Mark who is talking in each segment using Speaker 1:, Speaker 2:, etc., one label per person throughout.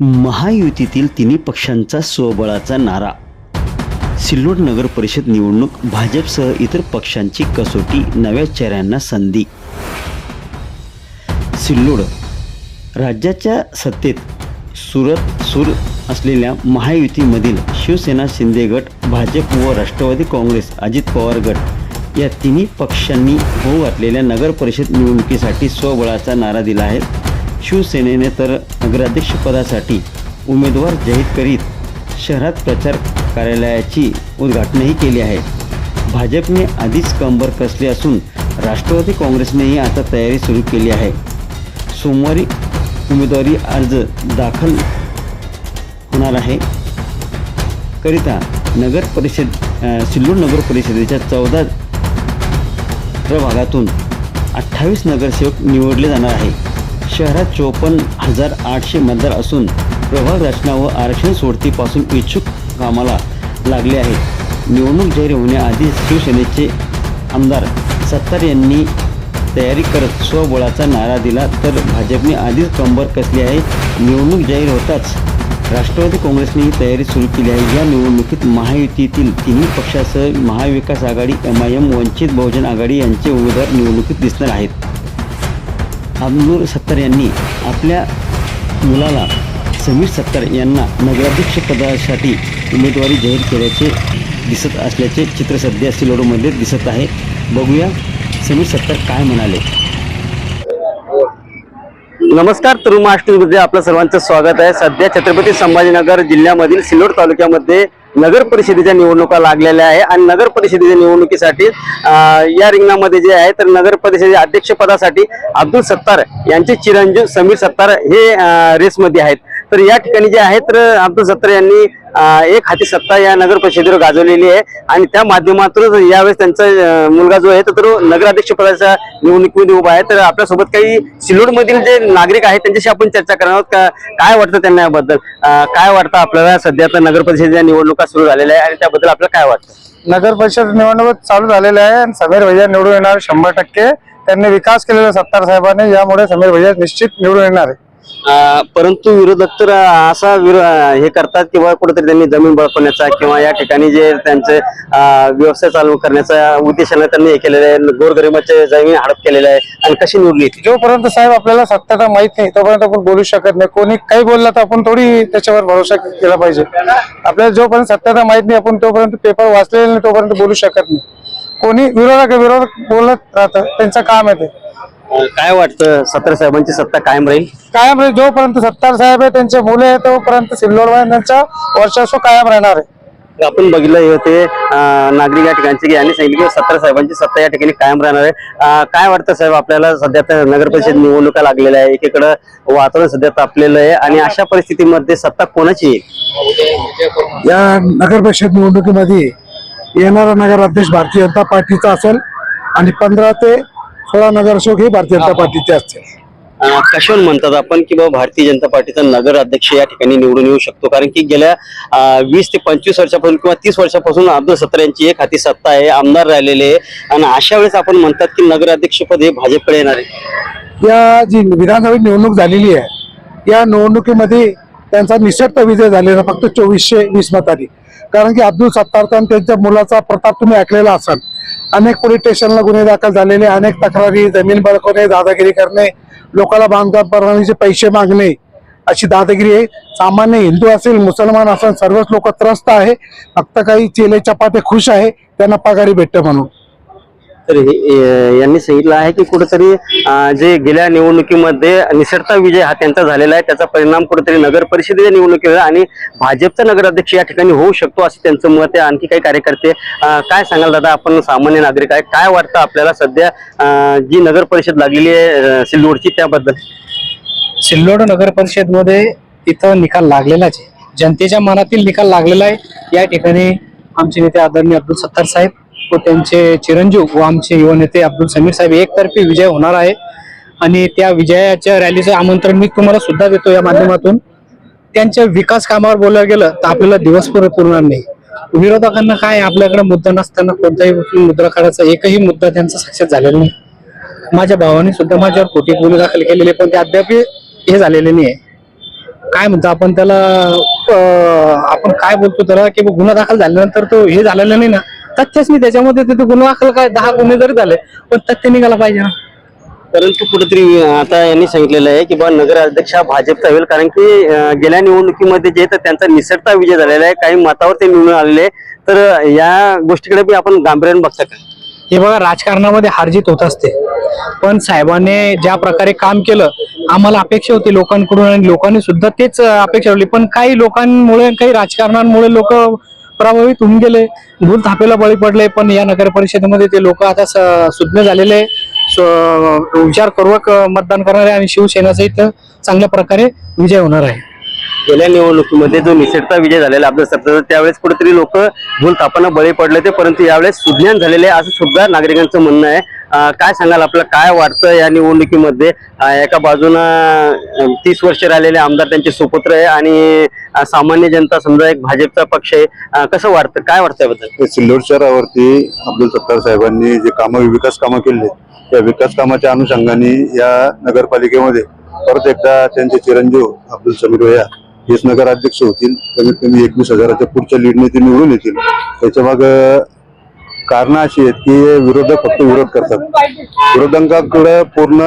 Speaker 1: महायुतीतील तिन्ही पक्षांचा स्वबळाचा नारा. सिल्लोड नगर परिषद निवडणूक भाजपसह इतर पक्षांची कसोटी नव्या चेहऱ्यांना संधी. सिल्लोड राज्याच्या सत्तेत सुरत सूर असलेल्या महायुतीमधील शिवसेना शिंदे गट भाजप व राष्ट्रवादी काँग्रेस अजित पवार गट या तिन्ही पक्षांनी होऊ घातलेल्या नगर परिषद निवडणुकीसाठी स्वबळाचा नारा दिला आहे. शिवसेनेने तर नगराध्यक्षपदासाठी उमेदवार जाहीर करीत शहरात प्रचार कार्यालयाची उद्घाटनही केली आहे. भाजपने आधीच कंबर कसली असून राष्ट्रवादी काँग्रेसनेही आता तयारी सुरू केली आहे. सोमवारी उमेदवारी अर्ज दाखल होणार आहे. करिता नगर परिषद सिल्लोड नगर परिषदेच्या चौदा प्रभागातून अठ्ठावीस नगरसेवक निवडले जाणार आहे शहरात चोपन्न हजार आठशे मतदार असून प्रभाग रचना व आरक्षण सोडतीपासून इच्छुक कामाला लागले आहेत निवडणूक जाहीर होण्याआधी शिवसेनेचे आमदार सत्तार यांनी तयारी करत स्वबळाचा नारा दिला तर भाजपने आधीच कंबर कसली आहे? निवडणूक जाहीर होताच राष्ट्रवादी काँग्रेसने ही तयारी सुरू केली आहे. या निवडणुकीत महायुतीतील तिन्ही पक्षासह Mahavikas Aghadi M I M Vanchit Bahujan Aghadi यांचे उमेदवार निवडणुकीत दिसणार आहेत. अब्दुल सत्तार यांनी आपल्या मुलाला समीर सत्तार यांना नगराध्यक्षपदासाठी उमेदवारी जाहीर केल्याचे दिसत असल्याचे चित्र सध्या सिलोडमध्ये दिसत आहे. बघूया समीर सत्तार काय म्हणाले.
Speaker 2: नमस्कार तरुण महाराष्ट्रमध्ये आपलं सर्वांचं स्वागत आहे. सध्या छत्रपती संभाजीनगर जिल्ह्यामधील सिल्लोड तालुक्यामध्ये नगर परिषदेच्या निवडणुका लागलेल्या आहे आणि नगर परिषदेच्या निवडणुकीसाठी या रिंगणामध्ये जे आहे तर नगर परिषदेच्या अध्यक्षपदासाठी अब्दुल सत्तार यांचे चिरंजीव समीर सत्तार हे रेसमध्ये आहेत. तर या ठिकाणी जे आहे तर अब्दुल सत्तार यांनी एक हाती सत्ता या नगर परिषदेवर गाजवलेली आहे. आणि त्या माध्यमातूनच यावेळेस त्यांचा मुलगा जो आहे तर तो नगराध्यक्ष पदाच्या निवडणुकीमध्ये उभा आहे. तर आपल्यासोबत काही सिल्लोड मधील जे नागरिक आहेत त्यांच्याशी आपण चर्चा करणार आहोत. का काय वाटतं त्यांना याबद्दल? काय वाटतं आपल्याला? सध्या तर नगर परिषदेच्या निवडणुका सुरू झालेल्या आहे आणि त्याबद्दल आपल्याला काय वाटतं?
Speaker 3: नगर परिषद निवडणूक चालू झालेल्या आहे आणि समीर भैया निवडून येणार शंभर टक्के. त्यांनी विकास केलेला सत्तार साहेबांनी यामुळे समीर भैया निश्चित निवडून येणार आहे
Speaker 2: परंतु विरोधक तर असा विरोध हे करतात किंवा कुठेतरी त्यांनी जमीन बळकवण्याचा किंवा या ठिकाणी जे त्यांचे व्यवसाय चालू करण्याचा उद्देशाने त्यांनी हे केलेलं आहे. गोरगरिबाचे जमीन हडप केलेलं आहे. आणि कशी निवडली?
Speaker 3: जोपर्यंत साहेब आपल्याला सत्ताचा माहीत नाही तोपर्यंत आपण बोलू शकत नाही. कोणी काही बोलला तर आपण थोडी त्याच्यावर भरोसा केला पाहिजे. आपल्याला जोपर्यंत सत्ताचा माहीत नाही आपण तोपर्यंत पेपर वाचलेले नाही तोपर्यंत बोलू शकत नाही. कोणी विरोधक विरोधक बोलत राहतं त्यांचं काम आहे ते.
Speaker 2: काय वाटतं सत्तर साहेबांची सत्ता कायम राहील?
Speaker 3: कायम राहील. जोपर्यंत सत्तार साहेब आहे त्यांचे मुले आहे तोपर्यंत सिल्लोड त्यांचा वर्चस्व कायम राहणार आहे.
Speaker 2: आपण बघितलं हे होते नागरिक या ठिकाणचे की यांनी सांगितलं की सत्तर साहेबांची सत्ता या ठिकाणी कायम राहणार आहे. काय वाटतं साहेब आपल्याला? सध्या तर नगर परिषद निवडणुका लागलेल्या आहे एकीकडं वातावरण सध्या तापलेलं आहे आणि अशा परिस्थितीमध्ये सत्ता कोणाची येईल?
Speaker 4: या नगर परिषद निवडणुकीमध्ये येणारा नगराध्यक्ष भारतीय जनता पार्टीचा असेल आणि पंधरा ते सोळा नगरसेवक हे भारतीय जनता पार्टीचे असतील.
Speaker 2: अं, कशावर म्हणतात आपण की बाबा भारतीय जनता पार्टीचा नगर अध्यक्ष या ठिकाणी निवडून येऊ शकतो? कारण की गेल्या अं, वीस ते पंचवीस वर्षापासून किंवा तीस वर्षापासून अब्दुल सत्तार यांची एक हाती सत्ता आहे आमदार राहिलेले आहे. आणि अशा वेळेस आपण म्हणतात की नगर अध्यक्षपद हे भाजपकडे येणार आहे.
Speaker 4: या जी विधानसभा निवडणूक झालेली आहे या निवडणुकीमध्ये त्यांचा निशक्त विजय झालेला फक्त चोवीसशे वीस मतांनी. कारण की अब्दुल सत्तार आणि त्यांच्या मुलाचा प्रताप तुम्ही ऐकलेला असाल. अनेक पोलीस स्टेशनला गुन्हे दाखल झालेले अनेक तक्रारी जमीन बळकवणे दादागिरी करणे लोकांना बांधकाम परवानगीचे पैसे मागणे अशी दादागिरी आहे. सामान्य हिंदू असेल मुसलमान असेल सर्वच लोक त्रस्त आहे. फक्त काही चेले चपाते खुश आहे त्यांना पगारी भेटतं म्हणून.
Speaker 2: तर हे- यांनी सांगितलं आहे की कुठेतरी जे गेल्या निवडणुकीमध्ये निसरता विजय हा त्यांचा झालेला आहे त्याचा परिणाम कुठेतरी नगर परिषदेच्या निवडणुकीवर आणि भाजपचा नगराध्यक्ष या ठिकाणी होऊ शकतो असं त्यांचं मत आहे. आणखी काही कार्यकर्ते काय सांगाल दादा आपण सामान्य नागरिक आहे? काय वाटतं आपल्याला सध्या जी नगर परिषद लागलेली आहे सिल्लोडची त्याबद्दल?
Speaker 5: सिल्लोड नगर परिषदमध्ये इथं निकाल लागलेलाच आहे. जनतेच्या मनातील निकाल लागलेला आहे. या ठिकाणी आमचे नेते आदरणीय अब्दुल सत्तार साहेब व त्यांचे चिरंजीव व आमचे युवा नेते अब्दुल समीर साहेब एकतर्फी विजय होणार आहे. आणि त्या विजयाच्या रॅलीचं आमंत्रण मी तुम्हाला सुद्धा देतो या माध्यमातून. त्यांच्या विकास कामावर बोलायला गेलं तर आपल्याला दिवस पुरे पुरणार नाही. विरोधकांना काय आपल्याकडे मुद्दा नसताना कोणताही मुद्रा काढायचा एकही मुद्दा त्यांचा सक्सेस झालेला नाही. माझ्या भावाने सुद्धा माझ्यावर खोटी गुन्हे दाखल केलेले पण ते अद्याप हे झालेले नाही आहे. काय म्हणतो आपण त्याला अं, आपण काय बोलतो त्याला की गुन्हा दाखल झाल्यानंतर तो हे झालेला नाही ना. तथ्यच नाही त्याच्यामध्ये ते गुन्हा दाखल काय? दहा गुन्हे जरी झाले पण तथ्य निघाला पाहिजे ना.
Speaker 2: परंतु कुठेतरी आता यांनी सांगितलेलं आहे की बा नगराध्यक्ष हा भाजपचा होईल कारण की गेल्या निवडणुकीमध्ये जे तर त्यांचा निसटता विजय झालेला आहे काही मतावर ते निवडून आलेले. तर या गोष्टीकडे बी आपण गांभीर्याने बघता का?
Speaker 5: हे बघा राजकारणामध्ये हारजीत होत असते. पण साहेबांनी ज्या प्रकारे काम केलं आम्हाला अपेक्षा होती लोकांकडून आणि लोकांनी सुद्धा तेच अपेक्षा ठेवली. पण काही लोकांमुळे काही राजकारणांमुळे लोक प्रभावित होऊन गेले. भूल थापेला बळी पडले पण या नगर परिषदेमध्ये ते लोक आता स- सुज्ञ झालेले विचारपूर्वक मतदान करणार आहे आणि शिवसेना सहित चांगल्या प्रकारे विजय होणार आहे.
Speaker 2: गेल्या निवडणुकीमध्ये जो निसटता विजय झालेला आपल्या सरकारचा त्यावेळेस कुठेतरी लोक भूल थापांना बळी पडले ते परंतु यावेळेस सुज्ञान झालेले आहे असं सुद्धा नागरिकांचं म्हणणं आहे. काय सांगाल आपलं? काय वाटतं या निवडणुकीमध्ये? एका बाजूनं तीस वर्ष राहिलेले आमदार त्यांचे सुपुत्र आहे आणि सामान्य जनता समजा एक भाजपचा पक्ष आहे. कसं वाटतं? काय वाटतं याबद्दल?
Speaker 6: सिल्लोड शहरावरती अब्दुल सत्तार साहेबांनी जे कामं विकास कामं केले त्या विकास कामाच्या अनुषंगाने या नगरपालिकेमध्ये परत एकदा त्यांचे चिरंजीव अब्दुल समीर भैया हेच नगराध्यक्ष होतील. कमीत कमी एकवीस हजाराच्या पुढच्या लीडने ते निवडून येतील. त्याच्या मग कारण अशी आहेत की विरोधक फक्त विरोध करतात. विरोधकांकडे पूर्ण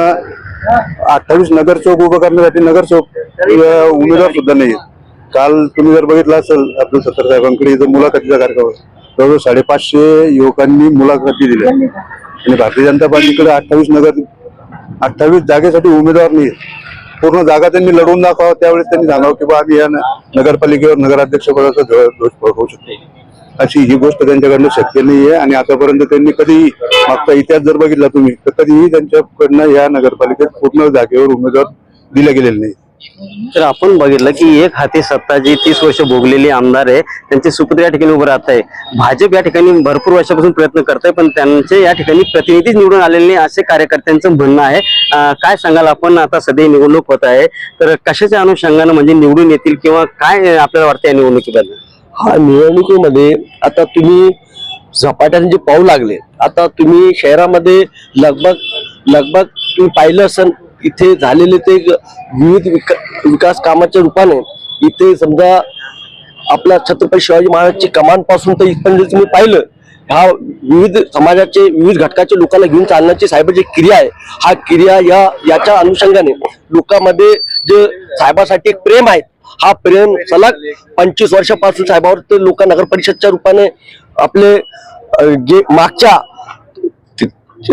Speaker 6: अठ्ठावीस नगर चौक उभं करण्यासाठी नगर चौक उमेदवार सुद्धा नाही काल तुम्ही जर बघितलं असेल अब्दुल सत्तार साहेबांकडे इथं मुलाखतीचा कार्यक्रम जवळजवळ साडेपाचशे युवकांनी मुलाखती दिल्या. आणि भारतीय जनता पार्टीकडे अठ्ठावीस नगर अठ्ठावीस जागेसाठी उमेदवार नाही पूर्ण जागा त्यांनी लढवून दाखवा त्यावेळेस त्यांनी सांगावं की बा आम्ही या नगरपालिकेवर नगराध्यक्षपदाचा ध्वज होऊ शकतो. अशी ही गोष्ट त्यांच्याकडनं शक्य नाहीये आणि आतापर्यंत त्यांनी कधीही मागचा इतिहास जर बघितला तुम्ही तर कधीही त्यांच्याकडनं या नगरपालिकेत पूर्ण जागेवर उमेदवार दिले गेलेले नाही
Speaker 2: तर आपण बघितलं की एक हाती सत्ता जी तीस वर्ष भोगलेली आमदार आहे त्यांचे सुपुत्र या ठिकाणी उभं राहत आहे. भाजप या ठिकाणी भरपूर वर्षापासून प्रयत्न करत आहे पण त्यांचे या ठिकाणी प्रतिनिधीच निवडून आलेले नाही असे कार्यकर्त्यांचं म्हणणं आहे. काय सांगाल आपण? आता सध्या निवडणूक होत आहे तर कशाच्या अनुषंगानं म्हणजे निवडून येतील किंवा काय आपल्याला वाटतं या निवडणुकीबद्दल?
Speaker 7: हा निवडणुकीमध्ये आता तुम्ही झपाट्याने जे पाहू लागले आता तुम्ही शहरामध्ये लगभग लगभग तुम्ही पाहिलं असेल इथे झालेले ते विविध विका, विकास कामाच्या रूपाने इथे समजा आपल्या छत्रपती शिवाजी महाराजची कमानपासून तर इथपर्यंत तुम्ही पाहिलं हा विविध समाजाचे विविध घटकाचे लोकांना घेऊन चालण्याची साहेबाची क्रिया आहे हा क्रिया या याच्या अनुषंगाने लोकांमध्ये जे साहेबासाठी एक प्रेम आहे हा प्रेम सलग पंचवीस वर्षापासून साहेबावर ते लोक नगर परिषदच्या रूपाने आपले जे मागच्या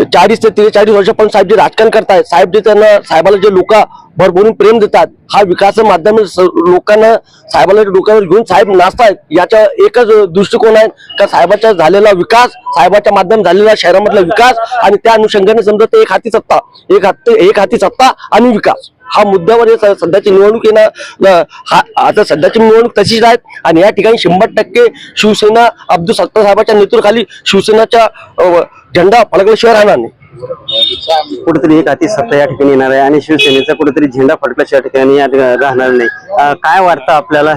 Speaker 7: चाळीस ते त्रेचाळीस वर्षापासून साहेब जे राजकारण करतायत साहेब जे त्यांना साहेबाला जे लोक भरभरून प्रेम देतात हा विकास माध्यम लोकांना साहेबाला डोक्यावर घेऊन साहेब नाचतायत याचा एकच दृष्टिकोन आहे का साहेबाचा झालेला विकास साहेबाच्या माध्यम झालेला शहरामधला विकास आणि त्या अनुषंगाने समजा ते एक हाती सत्ता एक हाती एक हाती सत्ता आणि विकास. हा मुद्द्यावर सध्याची निवडणूक आहे ना हा आता सध्याची निवडणूक तशीच आहे. आणि या ठिकाणी शंभर टक्के शिवसेना अब्दुल सत्तार साहेबांच्या नेतृत्वाखाली शिवसेनाचा झेंडा फडकल्याशिवाय राहणार नाही.
Speaker 2: कुठेतरी एक हाती सत्ता या ठिकाणी येणार आहे आणि शिवसेनेचा कुठेतरी झेंडा फडकल्याच्या ठिकाणी या ठिकाणी राहणार नाही. काय वाटतं आपल्याला?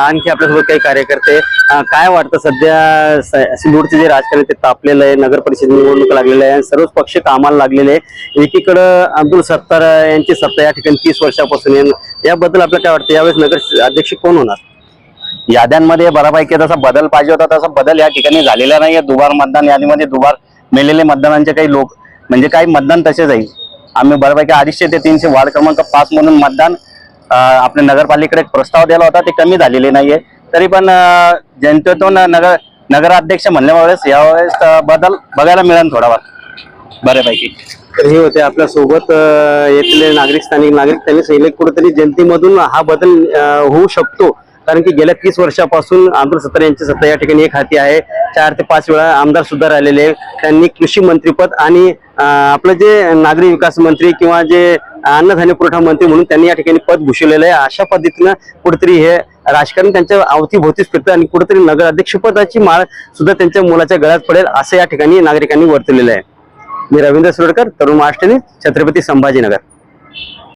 Speaker 2: आणखी आपल्यासोबत काही कार्यकर्ते काय वाटतं सध्या स- सिल्लोडचे जे राजकारण ते तापलेलं आहे नगर परिषद निवडणूक लागलेलं आहे आणि सर्वच पक्ष कामाला लागलेले आहे एकीकडं अब्दुल सत्तार यांची सत्ता या ठिकाणी तीस वर्षापासून आहे याबद्दल आपल्याला काय वाटतं? यावेळेस नगर अध्यक्ष कोण होणार?
Speaker 8: याद्यांमध्ये बऱ्यापैकी तसा बदल पाहिजे होता तसा बदल या ठिकाणी झालेला नाही दुबार मतदान यादीमध्ये दुबार मेलेले मतदानांचे काही लोक म्हणजे काही मतदान तसे जाईल. आम्ही बऱ्यापैकी अडीचशे ते तीनशे वार्ड क्रमांक पाच म्हणून मतदान आपल्या नगरपालिकेकडे एक प्रस्ताव दिला होता ते कमी झालेले नाहीये. तरी पण जनतेतून नगर नगराध्यक्ष म्हणल्यावेळेस यावेळेस बदल बघायला मिळेल थोडाफार. बऱ्यापैकी.
Speaker 2: तर हे होते आपल्यासोबत येथील नागरिक स्थानिक नागरिक त्यांनी सांगितले कुठेतरी जनतेमधून हा बदल होऊ शकतो. कारण की गेल्या तीस वर्षापासून अब्दुल सत्तार यांची सत्ता या ठिकाणी एक हाती आहे. चार ते पाच वेळा आमदार सुद्धा राहिलेले आहे. त्यांनी कृषी मंत्रीपद आणि आपलं जे नागरी विकास मंत्री किंवा जे अन्नधान्य पुरवठा मंत्री म्हणून त्यांनी या ठिकाणी पद भूषवलेलं आहे. अशा पद्धतीनं कुठेतरी हे राजकारण त्यांच्या अवतीभोवतीच फिरतं आणि कुठेतरी नगराध्यक्षपदाची माळ सुद्धा त्यांच्या मुलाच्या गळ्यात पडेल असं या ठिकाणी नागरिकांनी वर्तवलेलं आहे. मी रवींद्र सुरडकर तरुण महाराष्ट्र छत्रपती संभाजीनगर.